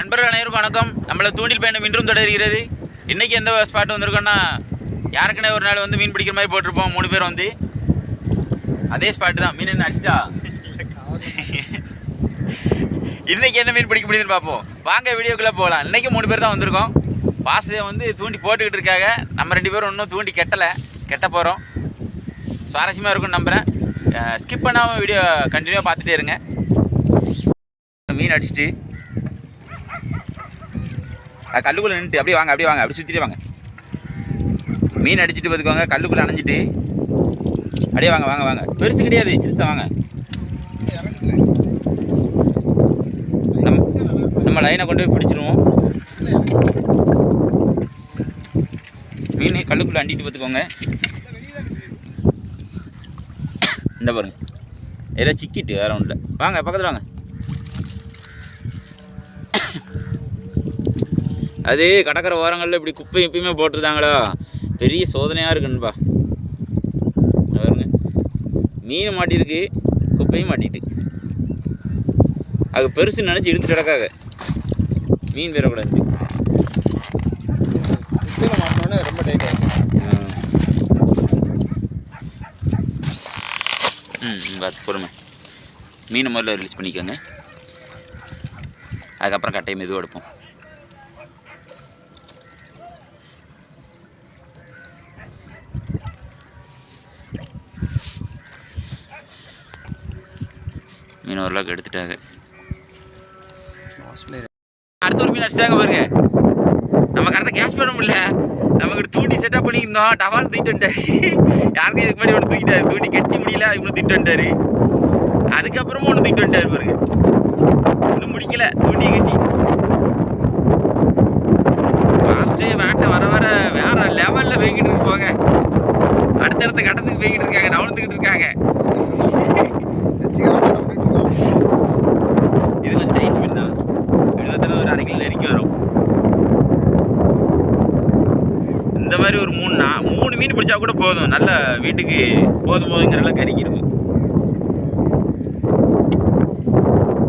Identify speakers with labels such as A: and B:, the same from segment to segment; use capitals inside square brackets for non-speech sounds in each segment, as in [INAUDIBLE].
A: நண்பர்கள் அனைவருக்கும் வணக்கம். நம்மளை தூண்டில் பயணம் இன்றும் தொடர்கிறது. இன்றைக்கி எந்த ஸ்பாட் வந்திருக்கோன்னா யாருக்குனே ஒரு நாள் வந்து மீன் பிடிக்கிற மாதிரி போட்டிருப்போம் மூணு பேர் வந்து. அதே ஸ்பாட்டு தான். மீன் என்ன அடிச்சிட்டா? இன்னைக்கு என்ன மீன் பிடிக்க முடியுதுன்னு பார்ப்போம். வாங்க வீடியோக்குள்ளே போகலாம். இன்றைக்கி மூணு பேர் தான் வந்திருக்கோம். பாசையை வந்து தூண்டி போட்டுக்கிட்டு இருக்காங்க. நம்ம ரெண்டு பேரும் இன்னும் தூண்டி கெட்டலை. கெட்ட போகிறோம் சுவாரஸ்யமாக இருக்கும்னு நம்புகிறேன் ஸ்கிப் பண்ணாமல் வீடியோ கண்டினியூவாக பார்த்துட்டே இருங்க. மீன் அடிச்சிட்டு கல்லுக்குள்ளே நின்றுட்டு அப்படியே வாங்க அப்படியே வாங்க அப்படி சுற்றிட்டு வாங்க. மீன் அடிச்சுட்டு பார்த்துக்கோங்க கல்லுக்குள்ளே அணைஞ்சிட்டு. அப்படியே வாங்க வாங்க வாங்க. பெருசு கிடையாது சிறுசா வாங்க. நம்ம நம்ம லைனை கொண்டு போய் பிடிச்சிருவோம். மீன் கல்லுக்குள்ளே அண்டிட்டு பார்த்துக்கோங்க இந்த பாருங்க. ஏதோ சிக்கிட்டு வேற ஒன்றும் இல்லை வாங்க பக்கத்தில் வாங்க. அது கடற்கரை ஓரங்களில் இப்படி குப்பை எப்பயுமே போட்டிருந்தாங்களா பெரிய சோதனையாக இருக்குன்பா இங்க பாருங்க. மீன் மாட்டியிருக்கு குப்பையும் மாட்டிட்டு. அது பெருசு நினச்சி இழுத்து கிடக்காக மீன் பெறக்கூடாது
B: ரொம்ப டைட் ஆகும்
A: ம் ம், பார்த்து பொறுமை. மீனை முதல்ல ரிலீஸ் பண்ணிக்கோங்க. அதுக்கப்புறம் கட்டையை மெதுவாக எடுப்போம். மீன் ஓரளவுக்கு எடுத்துட்டாங்க அடுத்த ஒரு மீன் அடிச்சாங்க பாருங்க. நம்ம கரெக்டாக கேஷ் பண்ண முடியல நமக்கு தூண்டி செட்டப் பண்ணியிருந்தோம் டவால் தூக்கிட்டு யாருக்கும் இதுக்கு முன்னாடி ஒன்று தூக்கிட்டாரு. தூண்டி கட்டி முடியல முன்னாடி தூக்கிட்டு அதுக்கப்புறமும் ஒன்று தூக்கிட்டு வந்துட்டாரு பாருங்க. இன்னும் முடிக்கல. தூண்டியை கட்டி. லாஸ்ட்டு வேட்டை வர வர வேற லெவலில் போய்கிட்டு இருக்கு போங்க அடுத்தடுத்த கட்டத்துக்கு போய்கிட்டு இருக்காங்க. நவழ்ந்துக்கிட்டு இருக்காங்க. இதெல்லாம் சைஸ் மீன் தான். கிட்டத்தட்ட ஒரு அரை கிலோ நெருக்கி வரும். இந்த மாதிரி ஒரு மூணு நா மூணு மீன் பிடிச்சா கூட போதும். நல்ல வீட்டுக்கு போதும் போதுங்கிற அளவுக்கு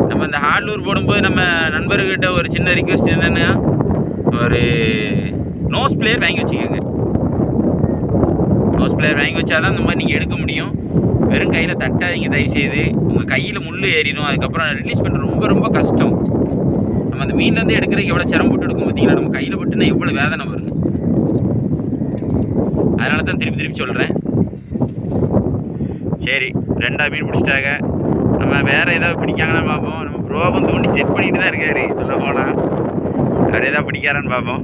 A: நம்ம இந்த ஹார்ட்லூர் போடும்போது நம்ம நண்பர்கிட்ட ஒரு சின்ன ரிக்வெஸ்ட் என்னென்னா ஒரு நோஸ் பிளேயர் வாங்கி வச்சுக்கோங்க. நோஸ் பிளேயர் வாங்கி வச்சாதான் இந்த மாதிரி நீங்கள் எடுக்க முடியும். வெறும் கையில் தட்டாதீங்க தயவு செய்து உங்கள் கையில் முள் ஏறிடும். அதுக்கப்புறம் ரிலீஸ் பண்ணுறது ரொம்ப ரொம்ப கஷ்டம். நம்ம அந்த மீன்லேருந்து எடுக்கிறதுக்கு எவ்வளோ சிரமப்பட்டு எடுக்கும் பார்த்தீங்களா நம்ம கையில் பட்டுனா எவ்வளோ வேதனை வருது. அதனால தான் திருப்பி திருப்பி சொல்கிறேன் சரி ரெண்டா மீன் பிடிச்சிட்டாங்க. நம்ம வேறு ஏதாவது பிடிக்காங்கன்னு பார்ப்போம் நம்ம ப்ரோபம் தோண்டி செட் பண்ணிட்டு தான் இருக்காரு. சொல்ல போனால் அவர் ஏதாவது பிடிக்காரான்னு பார்ப்போம்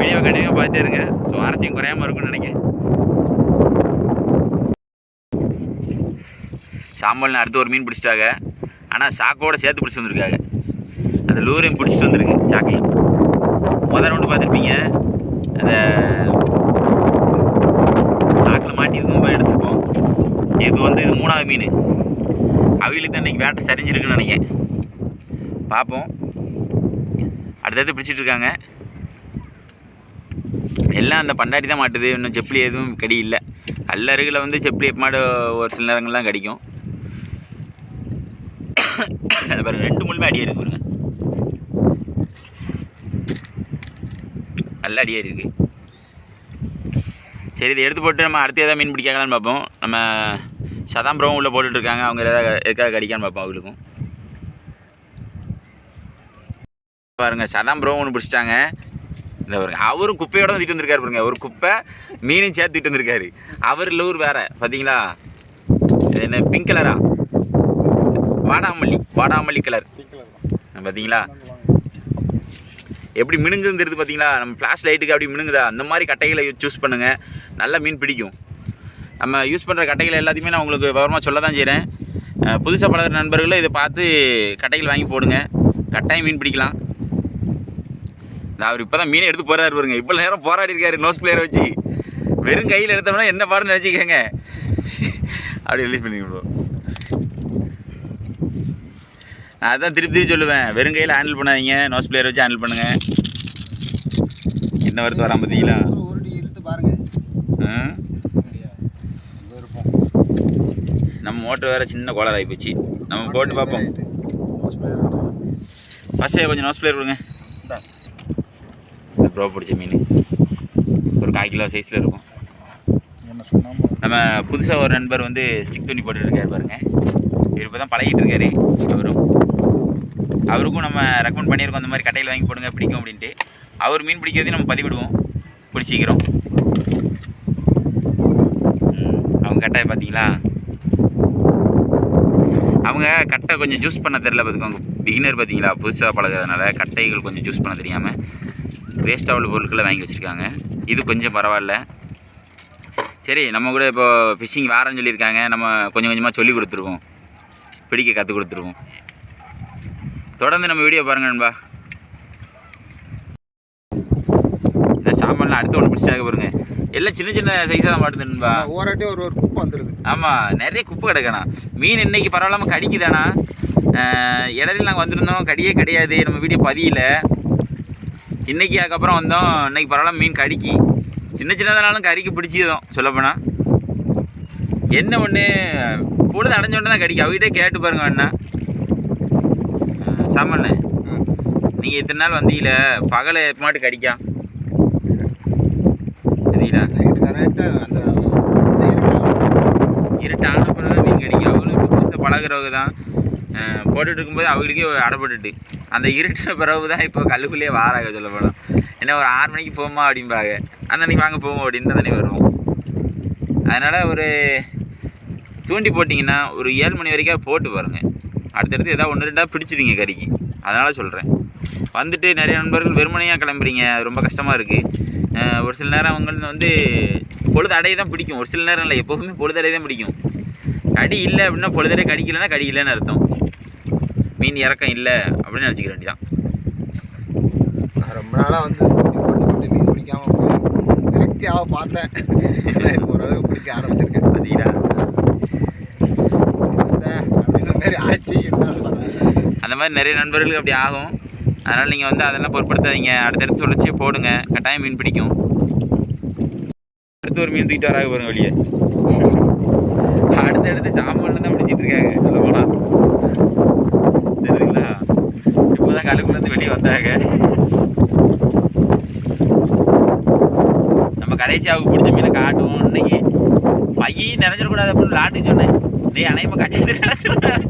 A: வீடியோ கண்டிப்பாக பார்த்துருங்க சுவாரஸ்யம் குறையாமல் இருக்கும்னு நினைக்கிறேன். சாம்பல்னு அடுத்து ஒரு மீன் பிடிச்சிட்டாங்க. ஆனால் சாக்கோட சேர்த்து பிடிச்சி வந்திருக்காங்க. அந்த லூரையும் பிடிச்சிட்டு வந்திருக்கு சாக்கையும் முதல் ஒன்று பார்த்துருப்பீங்க. அந்த சாக்கில் மாட்டியிருக்கும் போய் எடுத்துருப்போம். இது வந்து இது மூணாவது மீன். அவங்களுக்கு தான் இன்றைக்கி வேட்டை சரிஞ்சிருக்குன்னு நினைக்கிறேன். பார்ப்போம். அடுத்தடுத்து பிடிச்சிட்டு இருக்காங்க. எல்லாம் அந்த பண்டாட்டி தான் மாட்டுது. இன்னும் செப்பலி எதுவும் கடி இல்லை. கல்லருகில் வந்து செப்பலி எப்பமாடு ஒரு சில நேரங்கள்லாம் கிடைக்கும். அது பாருங்கள் ரெண்டு முள்ளுமே அடியே இருக்குது பாருங்க. நல்ல அடியே இருக்குது சரி இதை எடுத்து போட்டு நம்ம அடுத்து எதாவது மீன் பிடிக்காங்களான்னு பார்ப்போம். நம்ம சதாம்பரம் உள்ளே போட்டுட்ருக்காங்க அவங்க எதாவது எதுக்காக கடிக்கான்னு பார்ப்போம் அவங்களுக்கும். பாருங்க சதாம்பரம் ஒன்று பிடிச்சிட்டாங்க. இந்த பாருங்க அவரும் குப்பையோட தான் வந்திருக்காரு பாருங்க. ஒரு குப்பை மீனையும் சேர்த்து தூக்கிட்டு வந்திருக்காரு. அவர் லூர் வேறு. பார்த்தீங்களா இது என்ன பிங்க் கலரா வாடாமல்லி வாடாமல்லி கலர் பார்த்தீங்களா? எப்படி மினுங்குன்னு தெரியுது பார்த்தீங்களா? நம்ம ஃப்ளாஷ் லைட்டுக்கு அப்படி மினுங்குதா? அந்த மாதிரி கட்டைகளை சூஸ் பண்ணுங்கள் நல்ல மீன் பிடிக்கும். நம்ம யூஸ் பண்ணுற கட்டைகள் எல்லாத்தையுமே நான் உங்களுக்கு விவரமாக சொல்ல தான் செய்கிறேன் புதுசாக பழகுற நண்பர்களும் இதை பார்த்து கட்டைகள் வாங்கி போடுங்க. கட்டாயம் மீன் பிடிக்கலாம். அவர் இப்போ தான் மீனை எடுத்து போகிறாரு பாருங்க. இப்போ நேரம் போராடி இருக்காரு நோஸ் பிளேயரை வச்சு. வெறும் கையில் எடுத்தோம்னா என்ன பாடுன்னு நினச்சிக்கோங்க. [LAUGHS] அப்படி ரிலீஸ் பண்ணி விடுவோம் நான் அதான் திருப்பி திருப்பி சொல்லுவேன். வெறும் கையில் ஹேண்டில் பண்ணாதீங்க. நோஸ் பிளேயர் வச்சு ஹேண்டில் பண்ணுங்கள் என்ன வருது வரான் பார்த்தீங்களா? நம்ம மோட்டர் வேறு சின்ன கோளாறு ஆகி போச்சு. நம்ம போட்டு பார்ப்போம். ஃபஸ்ட்டு கொஞ்சம் நோஸ் பிளேயர் கொடுங்க. ப்ரோ பிடிச்ச மீன். ஒரு கால் கிலோ சைஸில் இருக்கும். நம்ம புதுசாக ஒரு நண்பர் வந்து ஸ்டிக் துணி போட்டுட்டு இருக்காரு பாருங்க. இவர் இப்போ தான் பழகிட்டு இருக்காரு. அவரும் அவருக்கும் நம்ம ரெக்கமெண்ட் பண்ணியிருக்கோம் அந்த மாதிரி கட்டையில் வாங்கி போடுங்க பிடிக்கும் அப்படின்ட்டு. அவர் மீன் பிடிக்கிறதையும் நம்ம பதிவிடுவோம். பிடிச்சிக்கிறோம் அவங்க கட்டாய பார்த்தீங்களா? அவங்க கட்டை கொஞ்சம் ஜூஸ் பண்ண தெரில பார்த்துக்கோங்க. பிகினர் பார்த்தீங்களா? புதுசாக பழகிறதுனால கட்டைகள் கொஞ்சம் ஜூஸ் பண்ண தெரியாமல் வேஸ்ட்டாக உள்ள பொருட்களை வாங்கி வச்சுருக்காங்க. இது கொஞ்சம் பரவாயில்ல. சரி நம்ம கூட இப்போ ஃபிஷ்ஷிங் வாரன்னு சொல்லியிருக்காங்க. நம்ம கொஞ்சம் கொஞ்சமாக சொல்லி கொடுத்துருவோம். பிடிக்க கற்றுக் கொடுத்துருவோம். தொடர்ந்து நம்ம வீடியோ பாருங்க நண்பா. இந்த சாமான்லாம் அடுத்து ஒன்று பிடிச்சாக பாருங்க. எல்லாம் சின்ன சின்ன சைஸாக தான் மாட்டுது நண்பா.
B: ஓராட்டி ஒரு ஒரு குப்பை வந்துடுது
A: ஆமாம் நிறைய குப்பை கிடக்கண்ணா. மீன் இன்னைக்கு பரவாயில்லாமல் கடிக்குதாண்ணா. அஹ் இடையில நாங்கள் வந்திருந்தோம். கடியே கிடையாது. நம்ம வீடியோ பதியல. இன்னைக்கு அதுக்கப்புறம் வந்தோம். இன்னைக்கு பரவாயில்ல மீன் கடிக்கி. சின்ன சின்னதானாலும் கறிக்கு பிடிச்சதும் சொல்லப்போனால் என்ன ஒன்று பொழுது அடைஞ்சோடனே தான் கடிக்கும் அவகிட்டே கேட்டு பாருங்க வேணா சாமான் நீங்கள் இத்தனை நாள் வந்தீங்கள பகலை எப்போ மாட்டு கடிக்கா? சரிங்களா
B: கரெக்டாக அந்த அந்த இருட்டா-
A: இருட்டான பிறகு தான் மீன் கிடைக்கும் அவங்களும் இப்போ புதுசாக பழகிறவங்க தான். போட்டுட்டு இருக்கும்போது அவங்களுக்கே அடைப்பட்டுட்டு. அந்த இருட்டின பிறகு தான் இப்போ கல்லுக்குள்ளேயே வாராங்க சொல்ல போனால் என்ன ஒரு ஆறு மணிக்கு போமா அப்படிம்பாங்க. அந்த அன்னைக்கு வாங்க போவோம் அப்படின்னு தானே வருவோம். அதனால் ஒரு தூண்டி போட்டிங்கன்னா ஒரு ஏழு மணி வரைக்கும் போட்டு பாருங்க. அடுத்தடுத்து ஏதாவது ஒன்று ரெண்டாக பிடிச்சிடுங்க கறிக்கு. அதனால் சொல்கிறேன் வந்துட்டு நிறைய நண்பர்கள் வெறுமனையாக கிளம்புறீங்க. அது ரொம்ப கஷ்டமாக இருக்குது ஒரு சில நேரம் அவங்களுக்கு வந்து பொழுது அடைய தான் பிடிக்கும். ஒரு சில நேரம் இல்லை எப்போவுமே பொழுது அடைய தான் பிடிக்கும். கடி இல்லை அப்படின்னா பொழுதடை கடிக்கலைன்னா கடி இல்லைன்னு அர்த்தம். மீன் இறக்கம் இல்லை அப்படின்னு நினச்சிக்க வேண்டியதான்
B: ரொம்ப நாளாக வந்து மீன் பிடிக்காம போய் விரக்தியாக பார்த்தேன் ஓரளவுக்கு பிடிக்க ஆரம்பிச்சிருக்கேன். அப்படின்ற மாதிரி ஆச்சு
A: அந்த மாதிரி நிறைய நண்பர்களுக்கு அப்படி ஆகும். அதனால் நீங்கள் வந்து அதெல்லாம் பொருட்படுத்தாதீங்க. அடுத்தடுத்து சொல்லிச்சு போடுங்க. கட்டாயம் மீன் பிடிக்கும். அடுத்து ஒரு மீன் தூக்கிட்டு வராங்க பாருங்க வெளியே. அடுத்தடுத்து சாமான்ல தான் பிடிச்சிட்டு இருக்காங்க. சொல்ல போனா. தெரியுங்களா இப்போதான் கழுக்குலேருந்து வெளியே வந்தாங்க. நம்ம கடைசியாவுக்கு பிடிச்ச மீனை காட்டுவோம் இன்னைக்கு. பையன் நிறைஞ்சிடக்கூடாது அப்படின்னு லாட்டுக்கு சொன்னேன். நீ அனைமா கச்சத்து நினைச்சிருவேன்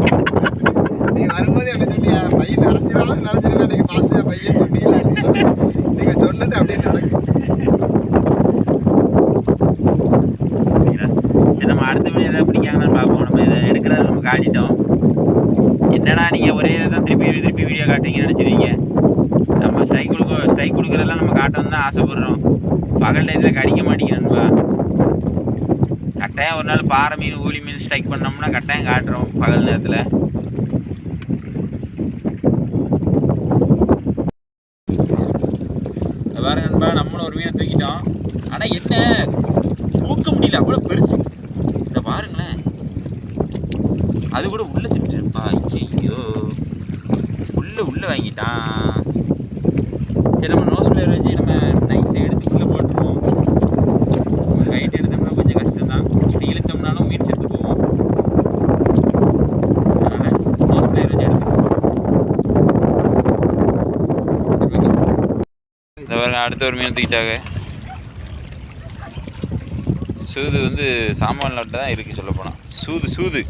B: நீ வரும்போது என்ன சொன்னியா? பையன் நிறைஞ்சிரும் நிறைஞ்சிருவேன் நீங்கள் பாஸ்டாக பையன் சொன்னீங்களா நீங்கள் சொன்னது அப்படியே நடக்கு
A: சரிங்களா? சரி நம்ம அடுத்த வீடியோ எதாவது பிடிக்காங்கன்னு பார்ப்போம். நம்ம இதை எடுக்கிறத நம்ம காட்டிட்டோம். என்னடா நீங்கள் ஒரே இதை தான் திருப்பி திருப்பி வீடியோ காட்டுறீங்கன்னு நினச்சிருவீங்க நம்ம கொடுக்க ஸ்ட்ரைக் கொடுக்குறதெல்லாம் நம்ம காட்டணும் தான் ஆசைப்படுறோம். பகல் டயத்தில் கடிக்க மாட்டேங்கிறேன்பா கட்டாயம் ஒரு நாள் பாறை மீன் ஊழி மீன் ஸ்ட்ரைக் பண்ணோம்னா கட்டாயம் காட்டுறோம் பகல் நேரத்தில். வேற நண்பா நம்மளும் ஒரு மீனை தூக்கிட்டோம். ஆனால் என்ன? தூக்க முடியல அவ்வளோ பெருசு. இந்த பாருங்களேன். அது கூட உள்ள தின்னுட்டுப்பா ஐயோ உள்ள உள்ள வாங்கிட்டான். சரி நம்ம நோஸ் பிளேயர் வச்சு நம்ம நைஸை எடுத்து உள்ள போட்டுருவோம் கைட் எடுத்தோம்னா கொஞ்சம் கஷ்டம் தான் இப்படி இழுத்தோம்னாலும் மீன் செத்து போவோம் அதனால் நோஸ் பிளேயர் வச்சு எடுத்துருவோம் சரி ஓகே இந்த பாருங்க அடுத்த ஒரு மீன் தூக்கிட்டாங்க சூது வந்து சாமான் லாட்டை தான் இருக்குது சொல்ல போனால் சூது சூது.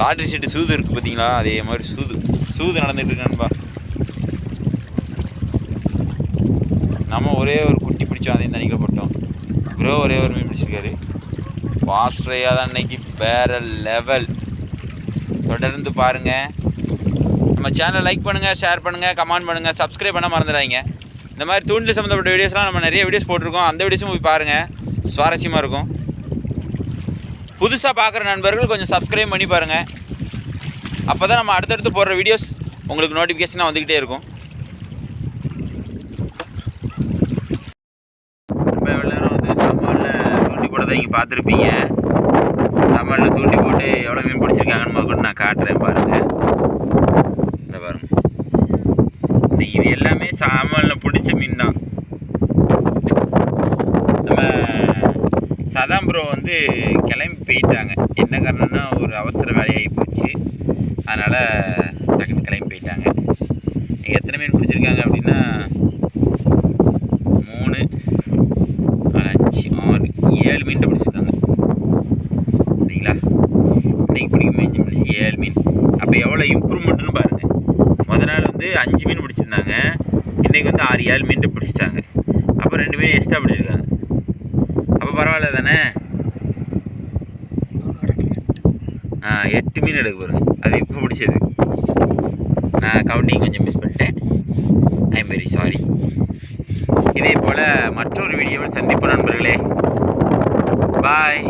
A: லாட்ரி சீட்டு சூது இருக்குது பார்த்தீங்களா அதே மாதிரி சூது. சூது நடந்துட்டு இருக்கு நண்பா. நம்ம ஒரே ஒரு குட்டி பிடிச்சோம் அதையும் தனிக்கில் போட்டோம் ப்ரோ ஒரே ஒரு மீன் பிடிச்சிருக்காரு. ஆஸ்திரேலியா தான் இன்னைக்கு வேற லெவல் தொடர்ந்து பாருங்கள் நம்ம சேனலை லைக் பண்ணுங்கள் ஷேர் பண்ணுங்கள் கமெண்ட் பண்ணுங்கள் சப்ஸ்கிரைப் பண்ண மறந்துடாதீங்க. இந்த மாதிரி தூண்டில் சம்மந்தப்பட்ட வீடியோஸ்லாம் நம்ம நிறைய வீடியோஸ் போட்டிருக்கோம். அந்த வீடியோஸும் போய் பாருங்கள் சுவாரஸ்யமாக இருக்கும். புதுசாக பார்க்குற நண்பர்கள் கொஞ்சம் சப்ஸ்கிரைப் பண்ணி பாருங்கள் அப்போ தான் நம்ம அடுத்தடுத்து போடுற வீடியோஸ் உங்களுக்கு நோட்டிஃபிகேஷனாக வந்துக்கிட்டே இருக்கும். நம்ம எவ்வளோ நேரம் வந்து சாமானில் தூண்டி போட்டதை நீங்கள் பார்த்துருப்பீங்க. சாமானில் தூண்டி போட்டு எவ்வளோ மீன் பிடிச்சிருக்காங்கன்னு கூட நான் காட்டுறேன் பாருங்கள் இந்த பாருங்கள் இது எல்லாமே சாமானில் பிடிச்ச மீன் தான் நம்ம சதாம் ப்ரோ வந்து கிளம்பி போயிட்டாங்க. என்ன காரணம்னா ஒரு அவசர வேலையாகி போச்சு. அதனால் டக்குன்னு கிளம்பி போயிட்டாங்க. எத்தனை மீன் பிடிச்சிருக்காங்க அப்படின்னா மூணு நாலு, அஞ்சு ஆறு ஏழு மீன் பிடிச்சிருக்காங்க சரிங்களா இன்னைக்கு பிடிக்கும் மீன் ஏழு மீன் அப்போ எவ்வளோ இம்ப்ரூவ்மெண்ட்னு பாருங்கள் முத நாள் வந்து அஞ்சு மீன் பிடிச்சிருந்தாங்க இன்றைக்கி வந்து ஆறு ஏழு மீன் பிடிச்சிட்டாங்க. அப்போ ரெண்டு மீன் எக்ஸ்ட்ரா பிடிச்சிருக்காங்க. அப்போ பரவாயில்ல தானே? ஆ எட்டு மீன் எடுக்க பாருங்க அது இப்போ பிடிச்சது நான் கவுண்டிங் கொஞ்சம் மிஸ் பண்ணிட்டேன். ஐ எம் வெரி சாரி இதே போல் மற்றொரு வீடியோவில் சந்திப்பு நண்பர்களே. பாய்